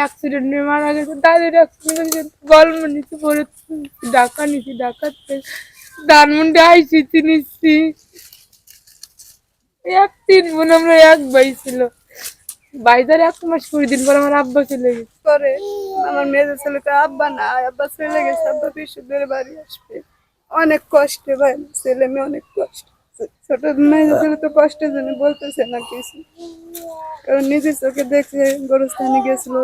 Accident নিয়ে মারা গেছে, দাদির অ্যাক্সিডেন্ট গল্প নিচে পড়ে ঢাকা নিছি, ঢাকাতে, ধানমন্ডি আইসিতে নিচ্ছি এক তিন বোন আমরা এক ভাই ছিল। ভাইদার এক মাস কুড়ি দিন পর আমার আব্বা চলে গেছে। পরে আমার মেয়েদের ছেলেকে আব্বা না, আব্বা চলে গেছে, আব্বা বিশুদ্ধের বাড়ি আসবে। অনেক কষ্টে ভাই, ছেলে মেয়ে অনেক কষ্ট। ছোট মেয়েদের ছেলে তো কষ্টের জন্য বলতেছে না কিছু। কারণ নিজের চোখে দেখে গরস্থানে গেছিল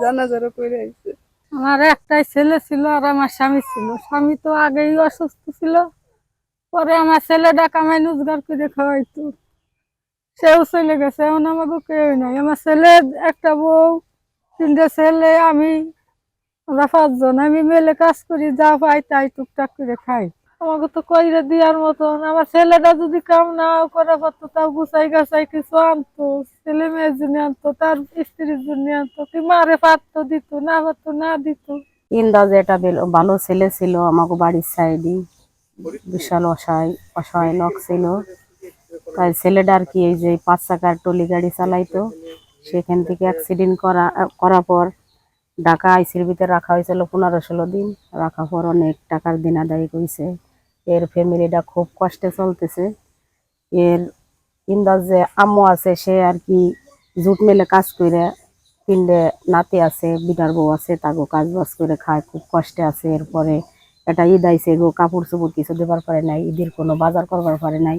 জানাজারও করে আইছে। আমার একটাই ছেলে ছিল আর আমার স্বামী ছিল। স্বামী তো আগেই অসুস্থ ছিল, পরে আমার ছেলেটা কামাই রোজগার করে খাওয়াইতো। সেও চলে গেছে, এখন আমাকে কেউ নাই। আমার ছেলে, একটা বউ, তিনটে ছেলে, আমি আমরা পাঁচজন। আমি মেলে কাজ করি, যা পাই তাই টুকটাক করে খাই। আমাকে তো কইরে দেওয়ার মতন। আমার ছেলেটা যদি কাম না করে পারতো, তাও গুছাই গাছাই কিছু আনতো। ছেলে মেয়ের জন্য আনতো, তার স্ত্রীর জন্য আনতো। কি মারে পারতো, দিত, না পারতো, না দিত। ইন্দাজ এটা বেল- ভালো ছেলে ছিল, আমাকে বাড়ির সাইডে বিশাল অসহায় অসহায় লোক ছিল। তাই ছেলেটা আর কি এই যে পাঁচ চাকার টলি গাড়ি চালাইতো। সেখান থেকে অ্যাক্সিডেন্ট করা করার পর ঢাকা আইসির ভিতরে রাখা হয়েছিল পনেরো ষোলো দিন। রাখার পর অনেক টাকার দিন আদায় করেছে এর ফ্যামিলিটা খুব কষ্টে চলতেছে। এর ইন্দাজ যে আম্মু আছে, সে আর কি জুট মেলে কাজ করে তিনটে নাতি আছে, বিটার বউ আছে, তাগো কাজ বাজ করে খায়, খুব কষ্টে আছে। এরপরে এটা ঈদ আইছে গো কাপড় চোপড় কিছু দেবার পারে নাই, ঈদের কোনো বাজার করবার পারে নাই।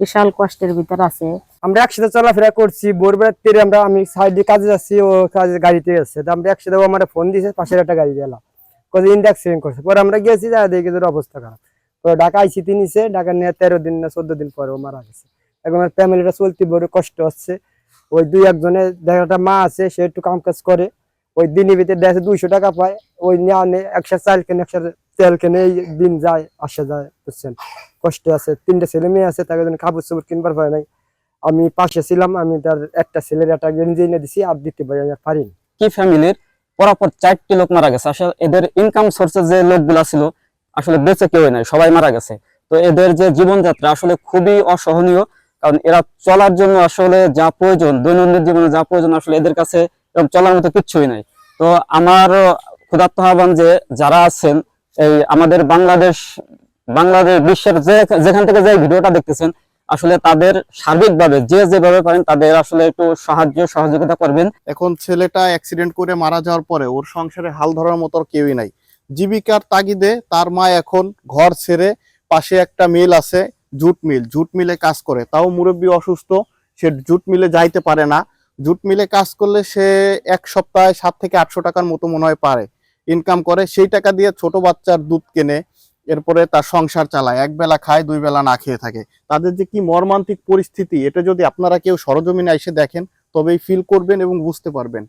বিশাল কষ্টের ভিতর আছে। আমরা একসাথে চলাফেরা করছি, ভোরবেলার তীরে আমরা, আমি সাইডে কাজে যাচ্ছি, ও কাজে গাড়িতে যাচ্ছে আমরা একসাথে আমার ফোন দিয়েছে পাশের একটা গাড়ি গেলাম কত ইন্ড অ্যাক্সিডেন্ট করছে। পরে আমরা গেছি যা দেখি অবস্থা খারাপ। ঢাকা আইসিতে নিছে ঢাকা নিয়ে তেরো দিন না চোদ্দ দিন পরে ও মারা গেছে। এখন ফ্যামিলিটা চলতে বড় কষ্ট হচ্ছে। ওই দুই একজনের, দেখা একটা মা আছে, সে একটু কাম কাজ করে। ওই দিনের ভিতরে দেখে দুইশো টাকা পায়। ওই নিয়ে একশো চাল কেনে একশো তেল কেনে, এই দিন যায়, আসা যায়, বুঝছেন? কষ্ট আছে, তিনটে ছেলে মেয়ে আছে, তাকে কাপড় চোপড় কিনবার পারে নাই। আমি পাশে ছিলাম, আমি তার একটা ছেলের একটা গেঞ্জি এনে দিছি, আর দিতে পারি, আমি পারিনি কি ফ্যামিলির? পরাপর চারটি লোক মারা গেছে। আসলে এদের ইনকাম সোর্সের যে লোকগুলা ছিল আসলে বেঁচে কেউ নাই, সবাই মারা গেছে। তো এদের যে জীবনযাত্রা আসলে খুবই অসহনীয়, কারণ এরা চলার জন্য আসলে যা প্রয়োজন, দৈনন্দিন জীবনে যা প্রয়োজন আসলে এদের কাছে এরকম চলার মতো কিচ্ছুই নাই। তো আমার ক্ষুধার্ত আহ্বান যে যারা আছেন, এই আমাদের বাংলাদেশ বাংলাদেশ বিশ্বের যে যেখান থেকে যে ভিডিওটা দেখতেছেন, আসলে তাদের সার্বিকভাবে, যে যেভাবে পারেন তাদের আসলে একটু সাহায্য, সহযোগিতা করবেন। এখন ছেলেটা অ্যাক্সিডেন্ট করে মারা যাওয়ার পরে ওর সংসারে হাল ধরার মতো কেউই নাই। জীবিকার তাগিদে তার মা এখন ঘর ছেড়ে পাশে একটা মিল আছে, জুট মিল। জুট মিলে কাজ করে। তাও মুরব্বী অসুস্থ, সে জুট মিলে যাইতে পারে না। জুট মিলে কাজ করলে সে এক সপ্তাহে সাত থেকে আটশো টাকার মতো মনে হয় পারে। ইনকাম করে, সেই টাকা দিয়ে ছোট বাচ্চার দুধ কেনে, এরপরে তার সংসার চালায়। এক বেলা খায়, দুই বেলা না খেয়ে থাকে। তাদের যে কি মর্মান্তিক পরিস্থিতি, এটা যদি আপনারা কেউ সরজমিনে এসে দেখেন, তবেই ফিল করবেন এবং বুঝতে পারবেন।